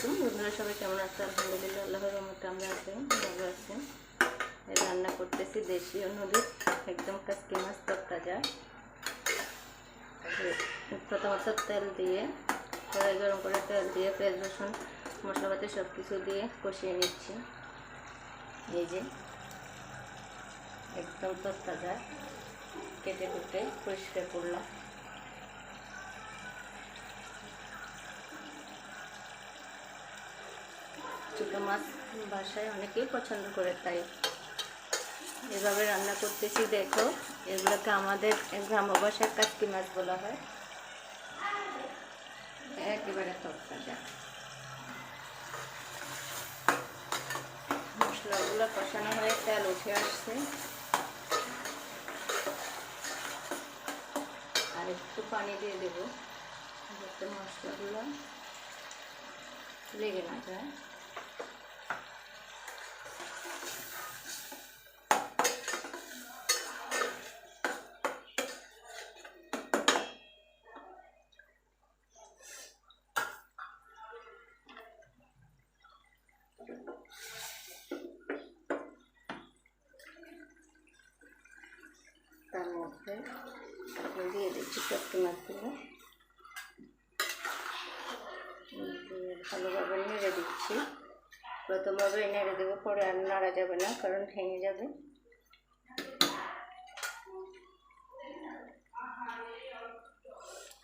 আলাইকুম। বন্ধুরা সবাই কেমন আছে আলহামদুলিল্লাহ, আল্লাহর রহমতে আমরা আছি, ভালো আছি। রান্না করতেছি দেশীয় নদীর, একদম কাসকি মাছ তরতাজা প্রথমত তেল দিয়ে, কড়াই গরম করে তেল দিয়ে, পেঁয়াজ, রসুন, মশলাপাতি সব কিছু দিয়ে কষিয়ে নিচ্ছি। এই যে, একদম তরতাজা কেটে কুটে পরিষ্কার করলাম। ছোটো মাছ বাসায় অনেকেই পছন্দ করে, তাই এভাবে রান্না করতেছি। দেখো, এগুলোকে আমাদের গ্রাম ভাষায় কাটকি মাছ বলা হয়। একেবারে তরতাজা। মশলাগুলো কষানো হয়ে তেল উঠে আসছে। আর একটু পানি দিয়ে দেবো, যাতে মশলাগুলো লেগে না যায়। তার মধ্যে দিয়ে দিচ্ছি দিয়ে ভালোভাবে নেড়ে দিচ্ছি। প্রথমভাবে নেড়ে দেবো, পরে আর নাড়া যাবে না, কারণ ভেঙে যাবে।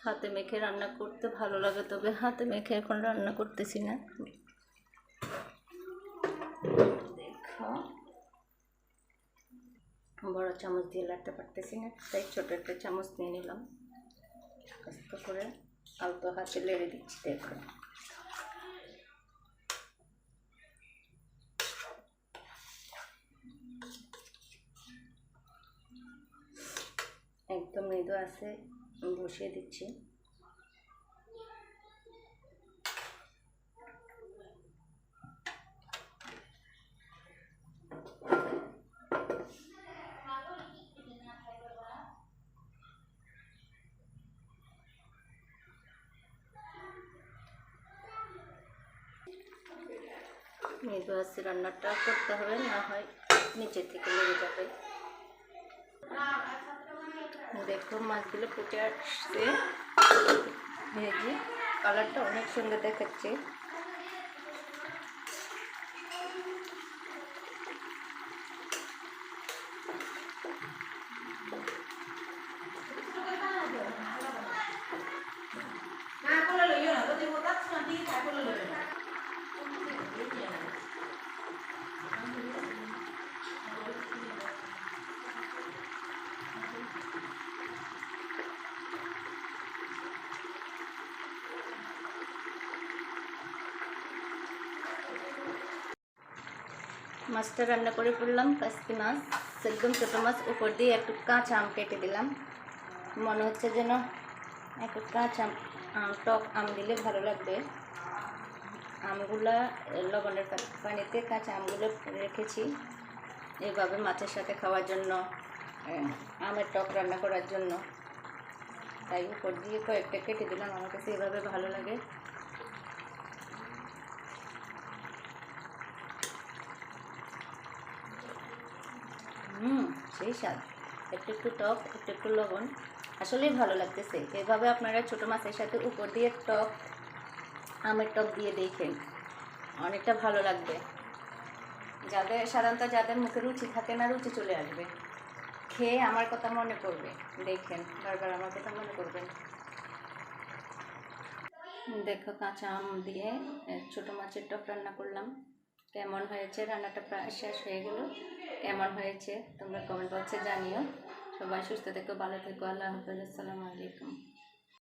হাতে মেখে রান্না করতে ভালো লাগে, তবে হাতে মেখে এখন রান্না করতেছি না। দেখো। বড় চামচ দিয়ে লাড়তে পারতেছি না, তাই ছোটো একটা চামচ নিয়ে নিলাম। আস্তে করে আলতো হাতে লেড়ে দিচ্ছি, দেখো। একদম মৃদু আছে, বসিয়ে দিচ্ছি। আছে রান্নাটা করতে হবে, না হয় নিচে থেকে লেগে যাবে। দেখো মাছগুলো ফুটে আসছে। ভেজে, কালারটা অনেক সুন্দর দেখাচ্ছে। মাছটা রান্না করে ফেললাম কাস্তি মাছ, একদম ছোটো মাছ, উপর দিয়ে একটু কাঁচা আম কেটে দিলাম। মনে হচ্ছে যেন একটু কাঁচা আম, টক আম দিলে ভালো লাগবে। আমগুলা লবণের পানিতে কাঁচা আমগুলো রেখেছি। এইভাবে মাছের সাথে খাওয়ার জন্য আমের টক রান্না করার জন্য। তাই উপর দিয়ে কয়েকটা কেটে দিলাম আমার কাছে এভাবে ভালো লাগে। সেই স্বাদ। একটু একটু টক, একটু একটু লবণ। আসলেই ভালো লাগতেছে। এভাবে আপনারা ছোটো মাছের সাথে উপর দিয়ে টক, আমের টক দিয়ে দেখেন। অনেকটা ভালো লাগবে। যাদের, সাধারণত যাদের মুখে রুচি থাকে না, রুচি চলে আসবে। খেয়ে আমার কথা মনে পড়বে। দেখেন, বারবার আমার কথা মনে করবেন দেখো, কাঁচা আম দিয়ে ছোটো মাছের টক রান্না করলাম। কেমন হয়েছে? রান্নাটা প্রায় শেষ হয়ে গেল। কেমন হয়েছে? তোমরা কমেন্ট বক্সে জানিও। সবাই সুস্থ থেকো, ভালো থেকো। আল্লাহ হাফেজ। আসসালামু আলাইকুম।